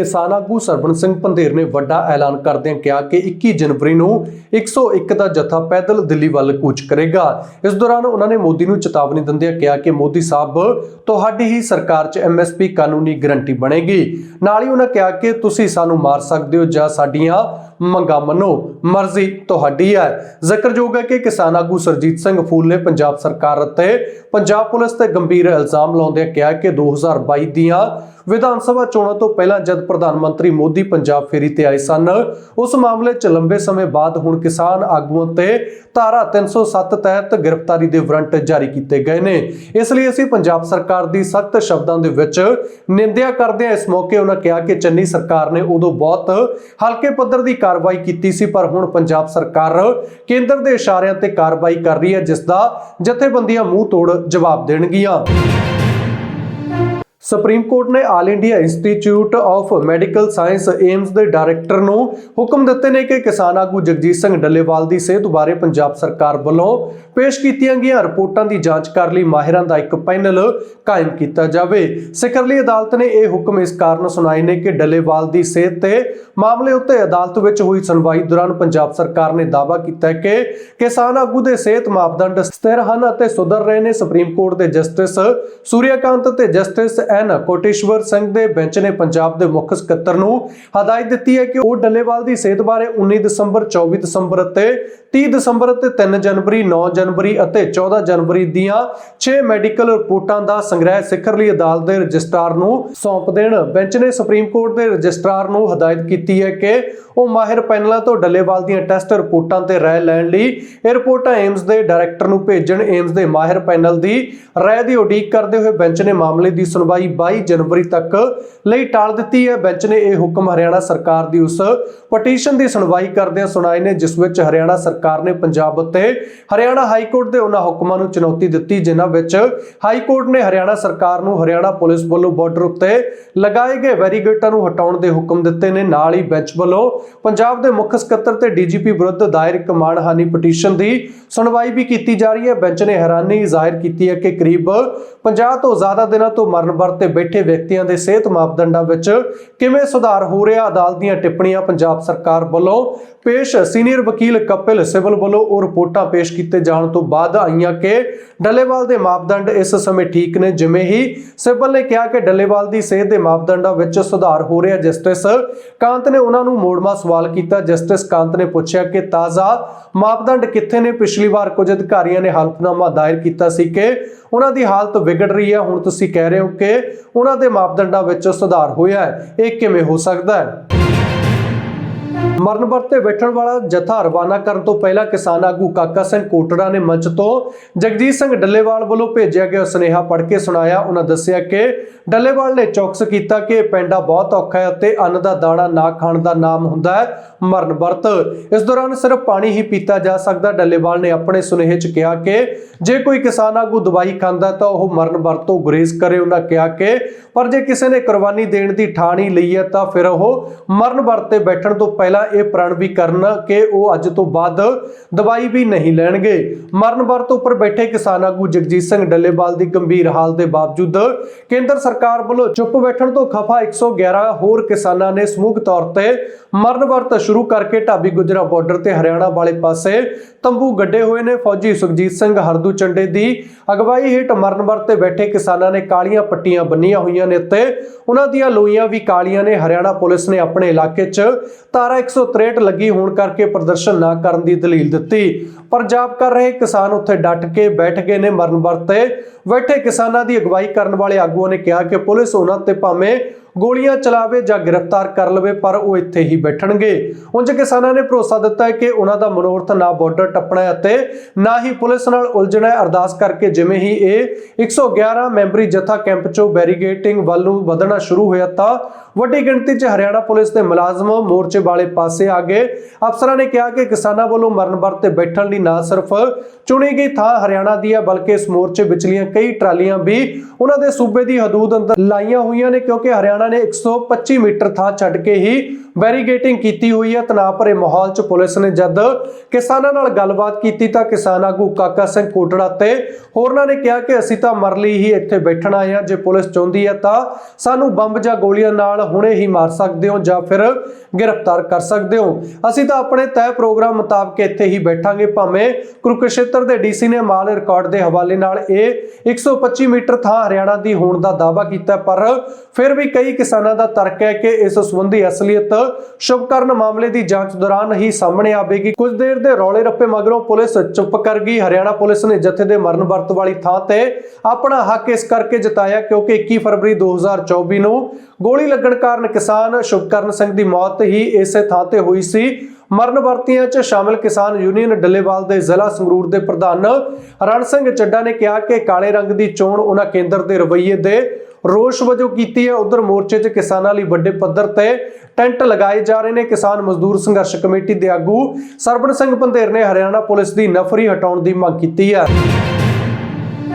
ਕਿਸਾਨ ਆਗੂ ਸਰਬਣ ਸਿੰਘ ਪੰਧੇਰ ਨੇ ਵੱਡਾ ਐਲਾਨ ਕਰਦਿਆਂ ਕਿਹਾ ਕਿ 21 ਜਨਵਰੀ ਨੂੰ 101 ਦਾ ਜਥਾ ਪੈਦਲ ਦਿੱਲੀ ਵੱਲ ਕੂਚ ਕਰੇਗਾ। ਇਸ ਦੌਰਾਨ ਉਹਨਾਂ ਨੇ ਮੋਦੀ ਨੂੰ ਚੇਤਾਵਨੀ ਦਿੰਦਿਆਂ ਕਿਹਾ ਕਿ ਮੋਦੀ ਸਾਹਿਬ, ਤੁਹਾਡੀ ਹੀ ਸਰਕਾਰ 'ਚ ਐਮਐਸਪੀ ਕਾਨੂੰਨੀ ਗਰੰਟੀ ਬਣੇਗੀ। ਨਾਲ ਹੀ ਉਹਨਾਂ ਕਿਹਾ ਕਿ ਤੁਸੀਂ ਸਾਨੂੰ ਮਾਰ ਸਕਦੇ ਹੋ ਜਾਂ ਸਾਡੀਆਂ ਮੰਗਾਂ ਮੰਨੋ। ਮਰਜ਼ੀ ਤੁਹਾਡੀ ਹੈ। ਜ਼ਿਕਰਯੋਗ ਹੈ ਕਿ ਕਿਸਾਨ ਆਗੂ ਸਰਜੀਤ ਸਿੰਘ ਫੂਲ ਨੇ ਪੰਜਾਬ ਸਰਕਾਰ ਅਤੇ ਪੰਜਾਬ ਪੁਲਿਸ ਤੇ ਗੰਭੀਰ ਇਲਜ਼ਾਮ ਲਾਉਂਦਿਆਂ ਕਿਹਾ ਕਿ 2022 ਦੀਆਂ ਵਿਧਾਨ ਸਭਾ ਚੋਣਾਂ ਤੋਂ ਪਹਿਲਾਂ ਜਦ ਪ੍ਰਧਾਨ ਮੰਤਰੀ ਮੋਦੀ ਪੰਜਾਬ ਫੇਰੀ ਤੇ ਆਏ ਸਨ, ਉਸ ਮਾਮਲੇ 'ਚ ਲੰਬੇ ਸਮੇਂ ਬਾਅਦ ਹੁਣ ਕਿਸਾਨ ਆਗੂਆਂ ਤੇ ਧਾਰਾ 307 ਤਹਿਤ ਗ੍ਰਿਫਤਾਰੀ ਦੇ ਵਾਰੰਟ ਜਾਰੀ ਕੀਤੇ ਗਏ ਨੇ। ਇਸ ਲਈ ਅਸੀਂ ਪੰਜਾਬ ਸਰਕਾਰ ਦੀ ਸਖਤ ਸ਼ਬਦਾਂ ਦੇ ਵਿੱਚ ਨਿੰਦਿਆ ਕਰਦੇ ਹਾਂ। ਇਸ ਮੌਕੇ ਉਹਨਾਂ ਕਿਹਾ ਕਿ ਚੰਨੀ ਸਰਕਾਰ ਨੇ ਉਦੋਂ ਬਹੁਤ ਹਲਕੇ ਪੱਧਰ ਦੀ ਕਾਰਵਾਈ ਕੀਤੀ ਸੀ, ਪਰ ਹੁਣ ਪੰਜਾਬ ਸਰਕਾਰ ਕੇਂਦਰ ਦੇ ਇਸ਼ਾਰਿਆਂ ਤੇ ਕਾਰਵਾਈ ਕਰ ਰਹੀ ਹੈ, ਜਿਸ ਦਾ ਜਥੇਬੰਦੀਆਂ ਮੂੰਹ ਤੋੜ ਜਵਾਬ ਦੇਣਗੀਆਂ। ਸੁਪਰੀਮ ਕੋਰਟ ਨੇ All India Institute of Medical Science AIIMS ਦੇ ਡਾਇਰੈਕਟਰ ਨੂੰ ਹੁਕਮ ਦਿੱਤੇ ਨੇ ਕਿ ਕਿਸਾਨ ਆਗੂ ਜਗਜੀਤ ਸਿੰਘ ਡੱਲੇਵਾਲ ਦੀ ਸਿਹਤ ਬਾਰੇ ਪੰਜਾਬ ਸਰਕਾਰ ਵੱਲੋਂ ਪੇਸ਼ ਕੀਤੀਆਂ ਗਈਆਂ ਰਿਪੋਰਟਾਂ ਦੀ ਜਾਂਚ ਕਰਨ ਲਈ ਮਾਹਿਰਾਂ ਦਾ ਇੱਕ ਪੈਨਲ ਕਾਇਮ ਕੀਤਾ ਜਾਵੇ। ਸਿਖਰਲੀ ਅਦਾਲਤ ਨੇ ਇਹ ਹੁਕਮ ਇਸ ਕਾਰਨ ਸੁਣਾਏ ਨੇ ਕਿ ਡੱਲੇਵਾਲ ਦੀ ਸਿਹਤ ਤੇ ਮਾਮਲੇ ਉੱਤੇ ਅਦਾਲਤ ਵਿੱਚ ਹੋਈ ਸੁਣਵਾਈ ਦੌਰਾਨ ਪੰਜਾਬ ਸਰਕਾਰ ਨੇ ਦਾਅਵਾ ਕੀਤਾ ਕਿ ਕਿਸਾਨ ਆਗੂ ਦੇ ਸਿਹਤ ਮਾਪਦੰਡ ਸਥਿਰ ਹਨ ਅਤੇ ਸੁਧਰ ਰਹੇ ਨੇ। ਸੁਪਰੀਮ ਕੋਰਟ ਦੇ ਜਸਟਿਸ ਸੂਰਿਆਕਾਂਤ ਅਤੇ ਜਸਟਿਸ ਐਨ ਕੋਟੇਸ਼ਵਰ ਸਿੰਘ ਦੇ ਬੈਂਚ ਨੇ ਪੰਜਾਬ ਦੇ ਮੁੱਖ ਸਕੱਤਰ ਨੂੰ ਹਦਾਇਤ ਦਿੱਤੀ ਹੈ ਕਿ ਉਹ ਡੱਲੇਵਾਲ ਦੀ ਸਿਹਤ ਬਾਰੇ 19 ਦਸੰਬਰ 24 ਦਸੰਬਰ ਅਤੇ 30 ਦਸੰਬਰ ਅਤੇ 3 ਜਨਵਰੀ 9 ਜਨਵਰੀ ਅਤੇ 14 ਜਨਵਰੀ ਦੀਆਂ 6 ਮੈਡੀਕਲ ਰਿਪੋਰਟਾਂ ਦਾ ਸੰਗ੍ਰਹਿ ਸਿਖਰਲੀ ਅਦਾਲਤ ਦੇ ਰਜਿਸਟਰਾਰ ਨੂੰ ਸੌਂਪ ਦੇਣ ਬੈਂਚ ਨੇ ਸੁਪਰੀਮ ਕੋਰਟ ਦੇ ਰਜਿਸਟਰਾਰ ਨੂੰ ਹਦਾਇਤ ਕੀਤੀ ਹੈ ਕਿ ਉਹ ਮਾਹਿਰ ਪੈਨਲਾਂ ਤੋਂ ਡੱਲੇਵਾਲ ਦੀਆਂ ਟੈਸਟ ਰਿਪੋਰਟਾਂ ਤੇ ਰਾਏ ਲੈਣ ਲਈ ਏਅਰਪੋਰਟਾਂ ਏਮਸ ਦੇ ਡਾਇਰੈਕਟਰ ਨੂੰ ਭੇਜਣ ਏਮਸ ਦੇ ਮਾਹਿਰ ਪੈਨਲ ਦੀ ਰਾਏ ਦੀ ਉਡੀਕ ਕਰਦੇ ਹੋਏ ਬੈਂਚ ਨੇ ਮਾਮਲੇ ਦੀ ਸੁਣਵਾਈ 22 ਜਨਵਰੀ ਤੱਕ ਲਈ ਟਾਲ ਦਿੱਤੀ ਹੈ। ਬੈਂਚ ਨੇ ਇਹ ਹੁਕਮ ਹਰਿਆਣਾ ਸਰਕਾਰ ਦੀ ਉਸ ਪਟੀਸ਼ਨ ਦੀ ਸੁਣਵਾਈ ਕਰਦਿਆਂ ਸੁਣਾਏ ਨੇ, ਜਿਸ ਵਿੱਚ ਹਰਿਆਣਾ ਸਰਕਾਰ ਨੇ ਪੰਜਾਬ ਅਤੇ ਹਰਿਆਣਾ ਹਾਈ ਕੋਰਟ ਦੇ ਉਹਨਾਂ ਹੁਕਮਾਂ ਨੂੰ ਚੁਣੌਤੀ ਦਿੱਤੀ, ਜਿਨ੍ਹਾਂ ਵਿੱਚ ਹਾਈ ਕੋਰਟ ਨੇ ਹਰਿਆਣਾ ਸਰਕਾਰ ਨੂੰ ਹਰਿਆਣਾ ਪੁਲਿਸ ਵੱਲੋਂ ਬਾਰਡਰ ਉੱਤੇ ਲਗਾਏ ਗਏ ਵੈਰੀਗੇਟਾਂ ਨੂੰ ਹਟਾਉਣ ਦੇ ਹੁਕਮ ਦਿੱਤੇ ਨੇ। ਨਾਲ ਹੀ ਬੈਂਚ ਵੱਲੋਂ ਪੰਜਾਬ ਦੇ ਮੁੱਖ ਸਕੱਤਰ ਤੇ ਡੀਜੀਪੀ ਵਿਰੁੱਧ ਦਾਇਰ ਇੱਕ ਮਾਣਹਾਨੀ ਪਟੀਸ਼ਨ ਦੀ ਸੁਣਵਾਈ ਵੀ ਕੀਤੀ ਜਾ ਰਹੀ ਹੈ। ਬੈਂਚ ਨੇ ਹੈਰਾਨੀ ਜ਼ਾਹਿਰ ਕੀਤੀ ਹੈ ਕਿ ਕਰੀਬ 50 ਤੋਂ ਜ਼ਿਆਦਾ ਦਿਨਾਂ ਤੋਂ ਮਰਨ ਵਰਤ ਤੇ ਬੈਠੇ ਵਿਅਕਤੀਆਂ ਦੇ ਸਿਹਤ ਮਾਪਦੰਡਾਂ ਵਿੱਚ ਕਿਵੇਂ ਸੁਧਾਰ ਹੋ ਰਿਹਾ, ਅਦਾਲਤ ਦੀਆਂ ਟਿੱਪਣੀਆਂ ਪੰਜਾਬ ਸਰਕਾਰ ਵੱਲੋਂ ਪੇਸ਼, ਸੀਨੀਅਰ ਵਕੀਲ ਕਪਿਲ ਸਿਬਲ ਵੱਲੋਂ ਉਹ ਰਿਪੋਰਟਾਂ ਪੇਸ਼ ਕੀਤੇ ਜਾਣ ਤੋਂ ਬਾਅਦ ਆਈਆਂ ਕਿ ਡੱਲੇਵਾਲ ਦੇ ਮਾਪਦੰਡ ਇਸ ਸਮੇਂ ਠੀਕ ਨੇ, ਜਿਵੇਂ ਹੀ ਸਿਬਲ ਨੇ ਕਿਹਾ ਕਿ ਡੱਲੇਵਾਲ ਦੀ ਸਿਹਤ ਦੇ ਮਾਪਦੰਡਾਂ ਵਿੱਚ ਸੁਧਾਰ ਹੋ ਰਿਹਾ। ਜਸਟਿਸ ਕਾਂਤ ਨੇ ਉਹਨਾਂ ਨੂੰ ਮੋੜਮਾ ਸਵਾਲ ਕੀਤਾ। ਜਸਟਿਸ ਕਾਂਤ ਨੇ ਪੁੱਛਿਆ ਕਿ ਤਾਜ਼ਾ ਮਾਪਦੰਡ ਕਿੱਥੇ ਨੇ? ਪਿਛਲੀ ਵਾਰ ਕੁਝ ਅਧਿਕਾਰੀਆਂ ਨੇ ਹਲਫਨਾਮਾ ਦਾਇਰ ਕੀਤਾ ਸੀ ਕਿ ਉਹਨਾਂ ਦੀ ਹਾਲਤ ਵਿਗੜ ਰਹੀ ਹੈ। ਹੁਣ ਤੁਸੀਂ ਕਹਿ ਰਹੇ ਹੋ ਕਿ ਉਹਨਾਂ ਦੇ ਮਾਪਦੰਡਾਂ ਵਿੱਚ ਸੁਧਾਰ ਹੋਇਆ ਹੈ। ਇਹ ਕਿਵੇਂ ਹੋ ਸਕਦਾ ਹੈ? ਮਰਨ ਵਰਤ ਤੇ ਬੈਠਣ ਵਾਲਾ ਜਥਾ ਰਵਾਨਾ ਕਰਨ ਤੋਂ ਪਹਿਲਾਂ ਕਿਸਾਨ ਆਗੂ ਕਾਕਾ ਸਿੰਘ ਕੋਟੜਾ ਨੇ ਮੰਚ ਤੋਂ ਜਗਜੀਤ ਸਿੰਘ ਡੱਲੇਵਾਲ ਵੱਲੋਂ ਭੇਜਿਆ ਗਿਆ ਸੁਨੇਹਾ ਪੜ੍ਹ ਕੇ ਸੁਣਾਇਆ। ਉਹਨਾਂ ਦੱਸਿਆ ਕਿ ਡੱਲੇਵਾਲ ਨੇ ਚੌਕਸ ਕੀਤਾ ਕਿ ਪੈਂਡਾ ਬਹੁਤ ਔਖਾ ਹੈ ਅਤੇ ਅੰਨ ਦਾ ਦਾਣਾ ਨਾ ਖਾਣ ਦਾ ਨਾਮ ਹੁੰਦਾ ਹੈ ਮਰਨ ਵਰਤ। ਇਸ ਦੌਰਾਨ ਸਿਰਫ ਪਾਣੀ ਹੀ ਪੀਤਾ ਜਾ ਸਕਦਾ। ਡੱਲੇਵਾਲ ਨੇ ਆਪਣੇ ਸੁਨੇਹੇ 'ਚ ਕਿਹਾ ਕਿ ਜੇ ਕੋਈ ਕਿਸਾਨ ਆਗੂ ਦਵਾਈ ਖਾਂਦਾ ਤਾਂ ਉਹ ਮਰਨ ਵਰਤ ਤੋਂ ਗੁਰੇਜ਼ ਕਰੇ। ਉਹਨਾਂ ਕਿਹਾ ਕਿ ਪਰ ਜੇ ਕਿਸੇ ਨੇ ਕੁਰਬਾਨੀ ਦੇਣ ਦੀ ਠਾਣੀ ਲਈ ਹੈ ਤਾਂ ਫਿਰ ਉਹ ਮਰਨ ਵਰਤ ਤੇ ਬੈਠਣ ਤੋਂ ਪਹਿਲਾਂ ਇਹ ਪ੍ਰਣ ਵੀ ਕਰਨ ਕਿ ਉਹ ਅੱਜ ਤੋਂ ਬਾਅਦ ਦਵਾਈ ਵੀ ਨਹੀਂ ਲੈਣਗੇ। ਮਰਨ ਵਰਤ ਉੱਪਰ ਬੈਠੇ ਕਿਸਾਨ ਆਗੂ ਜਗਜੀਤ ਸਿੰਘ ਡੱਲੇਵਾਲ ਦੀ ਗੰਭੀਰ ਹਾਲਤ ਦੇ ਬਾਵਜੂਦ ਕੇਂਦਰ ਸਰਕਾਰ ਵੱਲੋਂ ਚੁੱਪ ਬੈਠਣ ਤੋਂ ਖਫਾ 111 ਹੋਰ ਕਿਸਾਨਾਂ ਨੇ ਸਮੂਹਕ ਤੌਰ ਤੇ ਮਰਨ ਵਰਤ ਸ਼ੁਰੂ ਕਰਕੇ ਢਾਬੀ ਗੁਜਰਾ ਬਾਰਡਰ ਤੇ ਹਰਿਆਣਾ ਵਾਲੇ ਪਾਸੇ ਤੰਬੂ ਗੱਡੇ ਹੋਏ ਨੇ। ਫੌਜੀ ਸੁਖਜੀਤ ਸਿੰਘ ਹਰਦੂ ਚੰਡੇ ਦੀ ਅਗਵਾਈ ਹੇਠ ਮਰਨ ਵਰਤ ਤੇ ਬੈਠੇ ਕਿਸਾਨਾਂ ਨੇ ਕਾਲੀਆਂ ਪੱਟੀਆਂ ਬੰਨੀਆਂ ਹੋਈਆਂ ਨੇ ਤੇ ਉਹਨਾਂ ਦੀਆਂ ਲੋਈਆਂ ਵੀ ਕਾਲੀਆਂ ਨੇ। ਹਰਿਆਣਾ ਪੁਲਿਸ ਨੇ ਆਪਣੇ ਇਲਾਕੇ 'ਚ ਤਾਰਾ 163 ਲੱਗੀ ਹੋਣ ਕਰਕੇ ਪ੍ਰਦਰਸ਼ਨ ਨਾ ਕਰਨ ਦੀ ਦਲੀਲ ਦਿੱਤੀ। ਪਰ ਜਾਪ ਕਰ ਰਹੇ ਕਿਸਾਨ ਉੱਥੇ ਡਟ ਕੇ ਬੈਠ ਗਏ ਨੇ ਮਰਨ ਵਰਤ। ਬੈਠੇ ਕਿਸਾਨਾਂ ਦੀ ਅਗਵਾਈ ਕਰਨ ਵਾਲੇ ਆਗੂਆਂ ਨੇ ਕਿਹਾ ਕਿ ਪੁਲਿਸ ਉਹਨਾਂ ਤੇ ਭਾਵੇਂ ਗੋਲੀਆਂ ਚਲਾਵੇ ਜਾਂ ਗ੍ਰਿਫਤਾਰ ਕਰ ਲਵੇ, ਪਰ ਉਹ ਇੱਥੇ ਹੀ ਬੈਠਣਗੇ। ਉਂਝ ਕਿਸਾਨਾਂ ਨੇ ਭਰੋਸਾ ਦਿੱਤਾ ਹੈ ਕਿ ਉਹਨਾਂ ਦਾ ਮਨੋਰਥ ਨਾ ਬਾਰਡਰ ਟੱਪਣਾ ਅਤੇ ਨਾ ਹੀ ਪੁਲਿਸ ਨਾਲ ਉਲਝਣਾ ਅਰਦਾਸ ਕਰਕੇ ਜਿਵੇਂ ਹੀ ਇਹ 111 ਮੈਂਬਰੀ ਜਥਾ ਕੈਂਪ ਚੋਂ ਬੈਰੀਗੇਟਿੰਗ ਵੱਲ ਨੂੰ ਵਧਣਾ ਸ਼ੁਰੂ ਹੋਇਆ ਤਾਂ ਵੱਡੀ ਗਿਣਤੀ 'ਚ ਹਰਿਆਣਾ ਪੁਲਿਸ ਦੇ ਮੁਲਾਜ਼ਮ ਮੋਰਚੇ ਵਾਲੇ ਪਾਸੇ ਆ ਗਏ। ਅਫਸਰਾਂ ਨੇ ਕਿਹਾ ਕਿ ਕਿਸਾਨਾਂ ਵੱਲੋਂ ਮਰਨ ਵਰਤ ਤੇ ਬੈਠਣ ਲਈ ਨਾ ਸਿਰਫ ਚੁਣੀ ਗਈ ਥਾਂ ਹਰਿਆਣਾ ਦੀ ਹੈ, ਬਲਕਿ ਇਸ ਮੋਰਚੇ ਵਿਚਲੀਆਂ ਕਈ ਟਰਾਲੀਆਂ ਵੀ ਉਹਨਾਂ ਦੇ ਸੂਬੇ ਦੀ ਹਦੂਦ ਅੰਦਰ ਲਾਈਆਂ ਹੋਈਆਂ ਨੇ, ਕਿਉਂਕਿ ਹਰਿਆਣਾ ਨੇ 125 ਮੀਟਰ ਥਾਂ ਛੱਡ ਕੇ ਹੀ ਬੈਰੀਗੇਟਿੰਗ ਕੀਤੀ ਹੋਈ ਹੈ। ਤਣਾਅ ਭਰੇ ਮਾਹੌਲ 'ਚ ਪੁਲਿਸ ਨੇ ਜਦ ਕਿਸਾਨਾਂ ਨਾਲ ਗੱਲਬਾਤ ਕੀਤੀ ਤਾਂ ਕਿਸਾਨ ਆਗੂ ਕਾਕਾ ਸਿੰਘ ਕੋਟੜਾ ਤੇ ਹੋਰਨਾਂ ਨੇ ਕਿਹਾ ਕਿ ਅਸੀਂ ਤਾਂ ਮਰ ਲਈ ਹੀ ਇੱਥੇ ਬੈਠਣਾ ਆਏ ਹਾਂ। ਜੇ ਪੁਲਿਸ ਚਾਹੁੰਦੀ ਹੈ ਤਾਂ ਸਾਨੂੰ ਬੰਬ ਜਾਂ ਗੋਲੀਆਂ ਨਾਲ ਹੁਣੇ ਹੀ ਮਾਰ ਸਕਦੇ ਹੋ ਜਾਂ ਫਿਰ ਗ੍ਰਿਫਤਾਰ ਕਰ ਸਕਦੇ ਹੋ। ਅਸੀਂ ਤਾਂ ਆਪਣੇ ਤੈਅ ਪ੍ਰੋਗਰਾਮ ਮੁਤਾਬਕ ਇੱਥੇ ਹੀ ਬੈਠਾਂਗੇ। ਭਾਵੇਂ ਕੁਰੂਕਸ਼ੇਤਰ ਦੇ ਡੀਸੀ ਨੇ ਮਾਲ ਰਿਕਾਰਡ ਦੇ ਹਵਾਲੇ ਨਾਲ ਇਹ 125 ਮੀਟਰ ਥਾਂ ਹਰਿਆਣਾ ਦੀ ਹੋਣ ਦਾ ਦਾਅਵਾ ਕੀਤਾ, ਪਰ ਫਿਰ ਵੀ ਕਈ ਕਿਸਾਨਾਂ ਦਾ ਤਰਕ ਹੈ ਕਿ ਇਸ ਸੰਬੰਧੀ ਅਸਲੀਅਤ ਸ਼ੁਭਕਰਨ ਮਾਮਲੇ ਦੀ ਜਾਂਚ ਦੌਰਾਨ ਹੀ ਸਾਹਮਣੇ ਆਵੇਗੀ ਕੁਝ ਦੇਰ ਦੇ ਰੌਲੇ ਰੱਪੇ ਮਗਰੋਂ ਪੁਲਿਸ ਚੁੱਪ ਕਰ ਗਈ। ਹਰਿਆਣਾ ਪੁਲਿਸ ਨੇ ਜਥੇ ਦੇ ਮਰਨ ਵਰਤ ਵਾਲੀ ਥਾਂ ਤੇ ਆਪਣਾ ਹੱਕ ਇਸ ਕਰਕੇ ਜਤਾਇਆ ਕਿਉਂਕਿ 21 ਫਰਵਰੀ 2024 ਨੂੰ ਗੋਲੀ ਲੱਗਣ ਕਾਰਨ ਕਿਸਾਨ ਸ਼ੁਭਕਰਨ ਸਿੰਘ ਦੀ ਮੌਤ ਹੀ ਇਸੇ ਥਾਂ ਤੇ ਹੋਈ ਸੀ। ਮਰਨ ਵਰਤੀਆਂ 'ਚ ਸ਼ਾਮਲ ਕਿਸਾਨ ਯੂਨੀਅਨ ਡੱਲੇਵਾਲ ਦੇ ਜ਼ਿਲ੍ਹਾ ਸੰਗਰੂਰ ਦੇ ਪ੍ਰਧਾਨ ਰਣ ਸਿੰਘ ਚੱਡਾ ਨੇ ਕਿਹਾ ਕਿ ਕਾਲੇ ਰੰਗ ਦੀ ਚੋਣ ਉਹਨਾਂ ਕੇਂਦਰ ਦੇ ਰਵੱਈਏ ਦੇ ਰੋਸ਼ ਵਜੋਂ ਕੀਤੀ ਹੈ। ਉਧਰ ਮੋਰਚੇ 'ਚ ਕਿਸਾਨਾਂ ਲਈ ਵੱਡੇ ਪੱਧਰ ਤੇ ਟੈਂਟ ਲਗਾਏ ਜਾ ਰਹੇ ਨੇ। ਕਿਸਾਨ ਮਜ਼ਦੂਰ ਸੰਘਰਸ਼ ਕਮੇਟੀ ਦੇ ਆਗੂ ਸਰਬਣ ਸਿੰਘ ਪੰਧੇਰ ਨੇ ਹਰਿਆਣਾ ਪੁਲਿਸ ਦੀ ਨਫਰੀ ਹਟਾਉਣ ਦੀ ਮੰਗ ਕੀਤੀ ਹੈ।